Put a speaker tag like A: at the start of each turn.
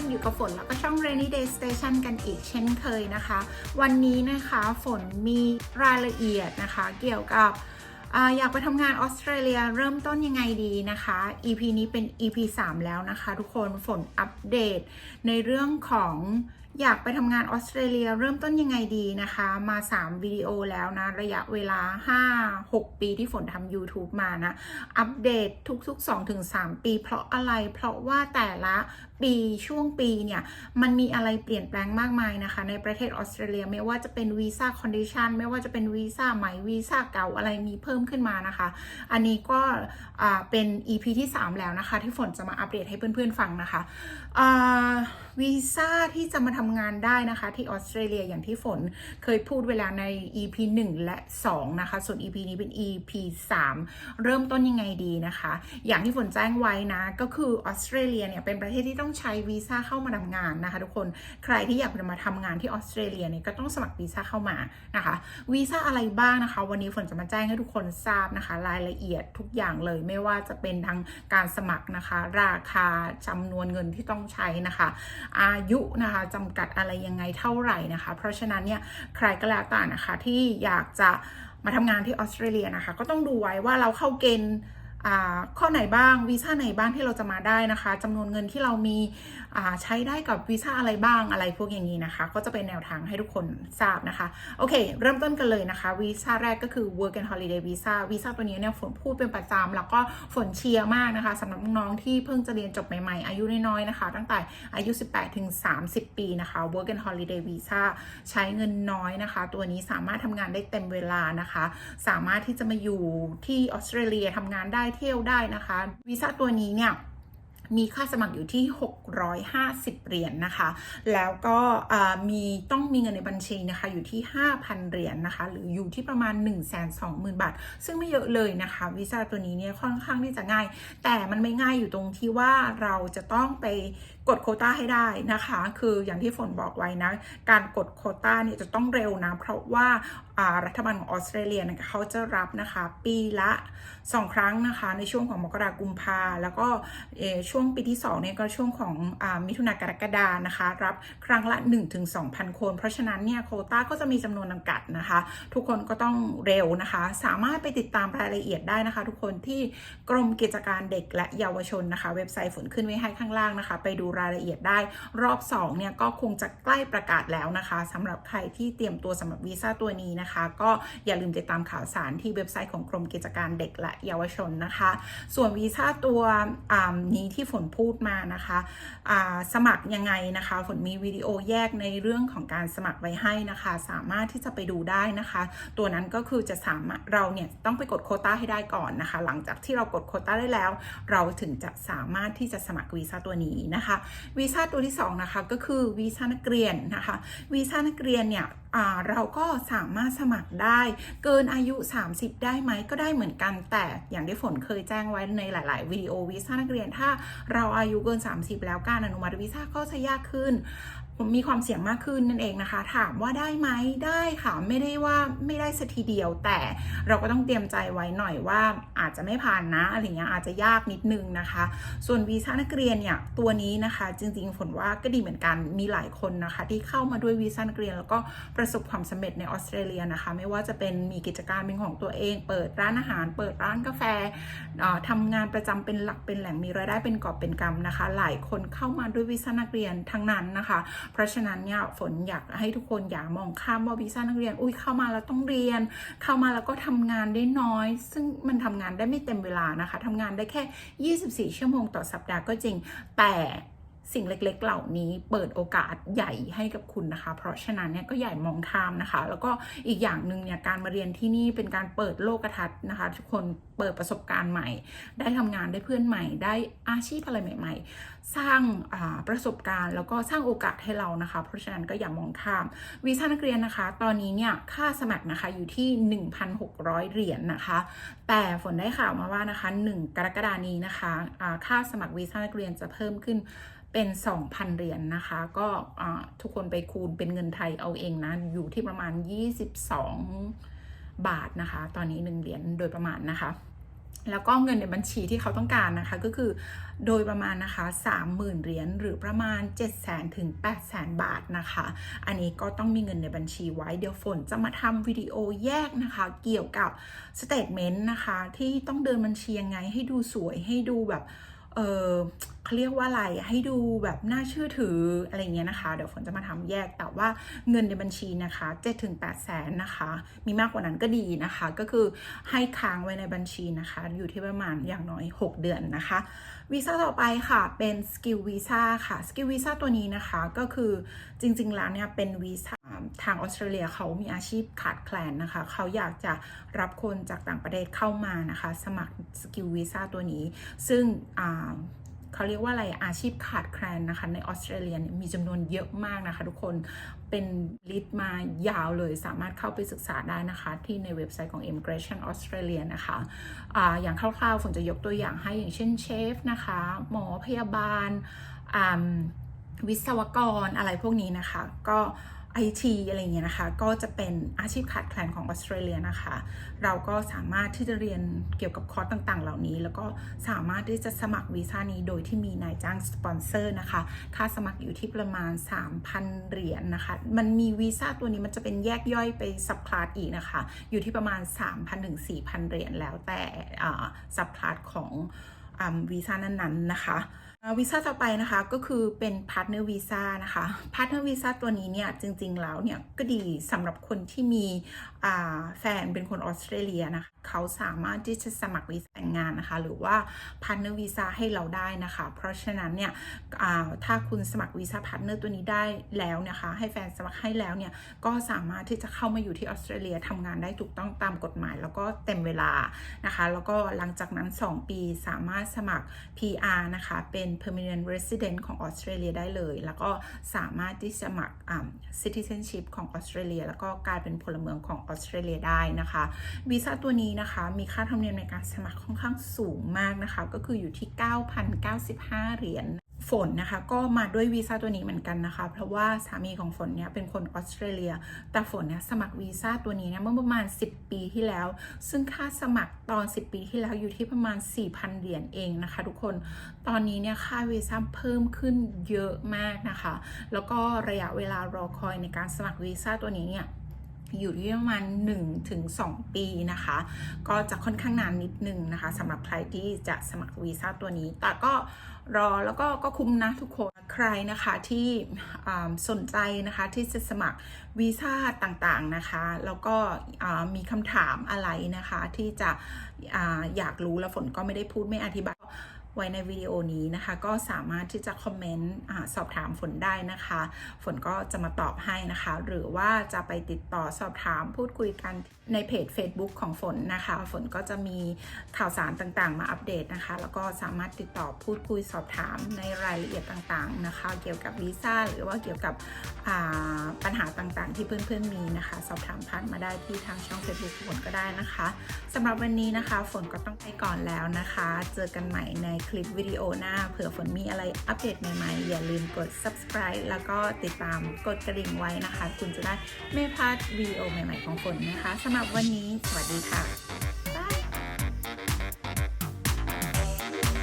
A: นอยู่กับฝนแล้วก็ช่อง Rainy Day Station กันอีกเช่นเคยนะคะ วันนี้นะคะฝนมีรายละเอียดนะคะ เกี่ยวกับออยากไปทำงานออสเตรเลียเริ่มต้นยังไงดีนะคะ EP นี้เป็น EP 3 แล้วนะคะ ทุกคนฝนอัปเดตในเรื่องของ อยากไปทำงานออสเตรเลียเริ่มต้นยังไงดีนะคะ มา 3 วิดีโอแล้วนะ ระยะเวลา 5-6 ปีที่ฝนทำ YouTube มานะ อัปเดตทุกๆ 2-3 ปี เพราะอะไรเพราะว่าแต่ละปีช่วงปีเนี่ย มันมีอะไรเปลี่ยนแปลงมากมายนะคะ ในประเทศออสเตรเลียไม่ว่าจะเป็นวีซ่าคอนดิชันไม่ว่าจะเป็นวีซ่าใหม่วีซ่าเก่าอะไรมีเพิ่มขึ้นมานะคะ อันนี้ก็เป็น EP ที่ 3 แล้วนะคะ ที่ฝนจะมาอัปเดตให้เพื่อนๆฟังนะคะวีซ่าที่จะมาทำงานได้นะคะ ที่ออสเตรเลียอย่างที่ฝนเคยพูดเวลาใน EP 1 และ 2 นะคะ ส่วน EP นี้เป็น EP 3 เริ่มต้นยังไงดีนะคะ อย่างที่ฝนแจ้งไว้นะ ก็คือออสเตรเลียเนี่ยเป็นประเทศที่ต้องใช้วีซ่าเข้ามาทำงานนะคะ ทุกคนใครที่อยากจะมาทำงานที่ออสเตรเลียเนี่ยก็ต้องสมัครวีซ่าเข้ามานะคะวีซ่าอะไรบ้างนะคะ วันนี้ฝนจะมาแจ้งให้ทุกคนทราบนะคะ รายละเอียดทุกอย่างเลยไม่ว่าจะเป็นทั้งการสมัครนะคะ ราคาจำนวนเงินที่ต้องใช้นะคะ อายุนะคะจำกัดอะไรยังไงเท่าไหร่นะคะ เพราะฉะนั้นเนี่ยใครก็แล้วแต่นะคะที่อยากจะมาทำงานที่ออสเตรเลียนะคะ ก็ต้องดูไว้ว่าเราเข้าเกณฑ์อ่าข้อไหนบ้างวีซ่าไหนบ้างที่เราจะมาได้นะคะจำนวนเงินที่เรามีใช้ได้กับวีซ่าอะไรบ้างอะไรพวกอย่างนี้นะคะ ก็จะเป็นแนวทางให้ทุกคนทราบนะคะ โอเค เริ่มต้นกันเลยนะคะวีซ่าแรกก็คือ work and holiday visa วีซ่าตัวนี้เนี่ยฝนพูดเป็นประจำแล้วก็ฝนเชียร์มากนะคะสำหรับน้องๆที่เพิ่งจะเรียนจบใหม่ๆ อายุน้อยๆนะคะ ตั้งแต่อายุ 18ถึง30 ปีนะคะ work and holiday visa ใช้เงินน้อยนะคะ ตัวนี้สามารถทำงานได้เต็มเวลานะคะ สามารถที่จะมาอยู่ที่ออสเตรเลียทำงานได้เที่ยวได้นะคะวีซ่าตัวนี้เนี่ย มีค่าสมัครอยู่ที่ 650 เหรียญนะคะ แล้วก็มีต้องมีเงินในบัญชีนะคะอยู่ที่ 5,000 เหรียญนะคะ หรืออยู่ที่ประมาณ 1 2 0 0 0 0 บาท ซึ่งไม่เยอะเลยนะคะวีซ่าตัวนี้เนี่ยค่อนข้างที่จะง่าย แต่มันไม่ง่ายอยู่ตรงที่ว่าเราจะต้องไป กดโคต้าให้ได้นะคะ คืออย่างที่ฝนบอกไว้นะ การกดโคต้าเนี่ยจะต้องเร็วนะ เพราะว่าารัฐบาลของออสเตรเลียนะคะเขาจะรับนะคะ ปีละ 2 ครั้งนะคะ ในช่วงของมกรากุมภาแล้วก็ช่วงปีที่2เนี่ยก็ช่วงของอมิถุนากรกฎานะคะ รับครั้งละ 1-2,000 คน เพราะฉะนั้นเนี่ยโคต้าก็จะมีจำนวนจำกัดนะคะ ทุกคนก็ต้องเร็วนะคะ สามารถไปติดตามรายละเอียดได้นะคะ ทุกคนที่กรมกิจการเด็กและเยาวชนนะคะ เว็บไซต์ฝนขึ้นไว้ให้ข้างล่างนะคะ ไปดูรายละเอียดได้ รอบ2เนี่ยก็คงจะใกล้ประกาศแล้วนะคะสำหรับใครที่เตรียมตัวสำหรับวีซ่าตัวนี้นะคะ ก็อย่าลืมติดตามข่าวสารที่เว็บไซต์ของกรมกิจการเด็กและเยาวชนนะคะ ส่วนวีซ่าตัวนี้ที่ฝนพูดมานะคะสมัครยังไงนะคะ ฝนมีวิดีโอแยกในเรื่องของการสมัครไว้ให้นะคะ สามารถที่จะไปดูได้นะคะ ตัวนั้นก็คือจะสามารถเราเนี่ยต้องไปกดโคต้าให้ได้ก่อนนะคะ หลังจากที่เรากดโคต้าได้แล้ว เราถึงจะสามารถที่จะสมัครวีซ่าตัวนี้นะคะวีซ่าตัวที่สองนะคะก็คือวีซ่านักเรียนนะคะวีซ่านักเรียนเนี่ยเราก็สามารถสมัครได้ เกินอายุ 30 ได้ไหมก็ได้เหมือนกันแต่อย่างที่ฝนเคยแจ้งไว้ในหลาย ๆ วิดีโอวีซ่านักเรียนถ้าเราอายุเกิน 30 แล้วการอนุมัติวีซ่าก็จะยากขึ้น มีความเสี่ยงมากขึ้นนั่นเองนะคะ ถามว่าได้ไหมได้ค่ะ ไม่ได้ว่าไม่ได้สักทีเดียว แต่เราก็ต้องเตรียมใจไว้หน่อยว่าอาจจะไม่ผ่านนะอะไรเงี้ยอาจจะยากนิดนึงนะคะ ส่วนวีซ่านักเรียนเนี่ยตัวนี้นะคะ จริงๆฝนว่าก็ดีเหมือนกันมีหลายคนนะคะ ที่เข้ามาด้วยวีซ่านักเรียน แล้วก็ประสบความสำเร็จในออสเตรเลียนะคะ ไม่ว่าจะเป็นมีกิจการเป็นของตัวเอง เปิดร้านอาหาร เปิดร้านกาแฟเอ่อทำงานประจำเป็นหลักเป็นแหล่งมีรายได้เป็นกอบเป็นกำนะคะ หลายคนเข้ามาด้วยวีซ่านักเรียนทั้งนั้นนะคะเพราะฉะนั้นเนี่ยฝนอยากให้ทุกคนอย่ามองข้ามว่าวีซ่านักเรียน อุ้ยเข้ามาแล้วต้องเรียน เข้ามาแล้วก็ทำงานได้น้อย ซึ่งมันทำงานได้ไม่เต็มเวลานะคะทำงานได้แค่ 24 ชั่วโมงต่อสัปดาห์ก็จริง แต่ สิ่งเล็กๆ เหล่านี้เปิดโอกาสใหญ่ให้กับคุณนะคะ เพราะฉะนั้นเนี่ยก็ใหญ่มองข้ามนะคะ แล้วก็อีกอย่างหนึ่งเนี่ยการมาเรียนที่นี่เป็นการเปิดโลกทัศน์นะคะ ทุกคนเปิดประสบการณ์ใหม่ ได้ทำงานได้เพื่อนใหม่ ได้อาชีพอะไรใหม่ ๆ สร้างประสบการณ์แล้วก็สร้างโอกาสให้เรานะคะ เพราะฉะนั้นก็อย่ามองข้ามวีซ่านักเรียนนะคะ ตอนนี้เนี่ยค่าสมัครนะคะอยู่ที่ 1,600 เหรียญนนะคะ แต่ฝนได้ข่าวมาว่านะคะ 1 กรกฎานี้นะคะค่าสมัครวีซ่านักเรียนจะเพิ่มขึ้น เป็น 2,000 เหรียญนนะคะ ก็ทุกคนไปคูณเป็นเงินไทยเอาเองนะ อยู่ที่ประมาณ 22 บาทนะคะ ตอนนี้ 1 เหรียญโดยประมาณนะคะ แล้วก็เงินในบัญชีที่เขาต้องการนะคะ ก็คือโดยประมาณนะคะ 30,000 เหรียญหรือประมาณ 7 0 0 0 0ถึง8 0 0 0 0 บาทนะคะ อันนี้ก็ต้องมีเงินในบัญชีไว้ เดี๋ยวฝนจะมาทำวิดีโอแยกนะคะ เกี่ยวกับสเตทเมนต์นะคะ ที่ต้องเดินบัญชียังไงให้ดูสวยให้ดูแบบ เออเขาเรียกว่าอะไรให้ดูแบบน่าเชื่อถืออะไรเงี้ยนะคะ เดี๋ยวฝนจะมาทำแยกแต่ว่าเงินในบัญชีนะคะ7ถึง8แสนนะคะ มีมากกว่านั้นก็ดีนะคะ ก็คือให้ค้างไว้ในบัญชีนะคะ อยู่ที่ประมาณอย่างน้อย 6 เดือนนะคะวีซ่าต่อไปค่ะเป็นสกิลวีซ่าค่ะสกิลวีซ่าตัวนี้นะคะก็คือจริงๆแล้วเนี่ยเป็นวีซ่า ทางออสเตรเลียเขามีอาชีพขาดแคลนนะคะ เขาอยากจะรับคนจากต่างประเทศเข้ามานะคะ สมัครสกิลวีซ่าตัวนี้ ซึ่งเขาเรียกว่าอะไรอาชีพขาดแคลนนะคะ ในออสเตรเลียเนี่ยมีจำนวนเยอะมากนะคะ ทุกคนเป็นลิสต์มายาวเลยสามารถเข้าไปศึกษาได้นะคะ ที่ในเว็บไซต์ของ Immigration Australia นะคะอะอย่างคร่าวๆฝนจะยกตัวอย่างให้อย่างเช่นเชฟนะคะ หมอพยาบาลวิศวกรอะไรพวกนี้นะคะ ก็ ไอทีอะไรเงี้ยนะคะ ก็จะเป็นอาชีพขาดแคลนของออสเตรเลียนะคะ เราก็สามารถที่จะเรียนเกี่ยวกับคอร์สต่างๆ เหล่านี้ แล้วก็สามารถที่จะสมัครวีซ่านี้โดยที่มีนายจ้างสปอนเซอร์นะคะ ค่าสมัครอยู่ที่ประมาณ 3,000 เหรียญนนะคะ มันมีวีซ่าตัวนี้มันจะเป็นแยกย่อยไปซับคลาสอีกนะคะ อยู่ที่ประมาณ 3,000ถึง4,000 เหรียญแล้วแต่ซับคลาสของวีซ่านั้นๆนะคะ วีซ่าต่อไปนะคะก็คือเป็นพาร์ทเนอร์วีซ่านะคะพาร์ทเนอร์วีซ่าตัวนี้เนี่ยจริงๆแล้วเนี่ยก็ดีสำหรับคนที่มีแฟนเป็นคนออสเตรเลียนะคะเขาสามารถที่จะสมัครวีซ่าแต่งงานนะคะหรือว่าพาร์ทเนอร์วีซ่าให้เราได้นะคะ เพราะฉะนั้นเนี่ยถ้าคุณสมัครวีซ่าพาร์ทเนอร์ตัวนี้ได้แล้วนะคะให้แฟนสมัครให้แล้วเนี่ยก็สามารถที่จะเข้ามาอยู่ที่ออสเตรเลียทำงานได้ถูกต้องตามกฎหมาย แล้วก็เต็มเวลานะคะแล้วก็หลังจากนั้น 2 ปีสามารถสมัคร PR นะคะเป็น permanent resident ของออสเตรเลียได้เลย แล้วก็สามารถที่จะสมัคร citizenship ของออสเตรเลีย แล้วก็กลายเป็นพลเมืองของออสเตรเลียได้นะคะวีซ่าตัวนี้นะคะมีค่าธรรมเนียมในการสมัครค่อนข้างสูงมากนะคะ ก็คืออยู่ที่ 9,095 เหรียญ ฝนนะคะ ก็มาด้วยวีซ่าตัวนี้เหมือนกันนะคะ เพราะว่าสามีของฝนเนี่ยเป็นคนออสเตรเลีย แต่ฝนเนี่ยสมัครวีซ่าตัวนี้เนี่ยเมื่อประมาณ 10 ปีที่แล้ว ซึ่งค่าสมัครตอน 10 ปีที่แล้วอยู่ที่ประมาณ 4,000 เหรียญเองนะคะ ทุกคนตอนนี้เนี่ยค่าวีซ่าเพิ่มขึ้นเยอะมากนะคะ แล้วก็ระยะเวลารอคอยในการสมัครวีซ่าตัวนี้เนี่ย อยู่ที่ประมาณ1ถึง2ปีนะคะ ก็จะค่อนข้างนานนิดนึงนะคะสำหรับใครที่จะสมัครวีซ่าตัวนี้ แต่ก็รอแล้วก็ก็คุ้มนะทุกคนใครนะคะที่สนใจนะคะที่จะสมัครวีซ่าต่างๆนะคะ แล้วก็มีคำถามอะไรนะคะที่จะออยากรู้แล้วฝนก็ไม่ได้พูดไม่อธิบาย ไว้ในวิดีโอนี้นะคะ ก็สามารถที่จะคอมเมนต์สอบถามฝนได้นะคะ ฝนก็จะมาตอบให้นะคะ หรือว่าจะไปติดต่อสอบถามพูดคุยกันในเพจ Facebook ของฝนนะคะ ฝนก็จะมีข่าวสารต่างๆ มาอัปเดตนะคะ แล้วก็สามารถติดต่อพูดคุยสอบถามในรายละเอียดต่างๆนะคะ เกี่ยวกับวีซ่าหรือว่าเกี่ยวกับปัญหาต่างๆ ที่เพื่อนๆมีนะคะ สอบถามผ่านมาได้ที่ทางช่อง Facebook ฝนก็ได้นะคะสำหรับวันนี้นะคะ ฝนก็ต้องไปก่อนแล้วนะคะ เจอกันใหม่ในคลิปวิดีโอหน้า เผื่อฝนมีอะไรอัปเดตใหม่ๆ อย่าลืมกด subscribe แล้วก็ติดตามกดกระดิ่งไว้นะคะ คุณจะได้ไม่พลาดวิดีโอใหม่ๆของฝนนะคะสำหรับวันนี้ สวัสดีค่ะ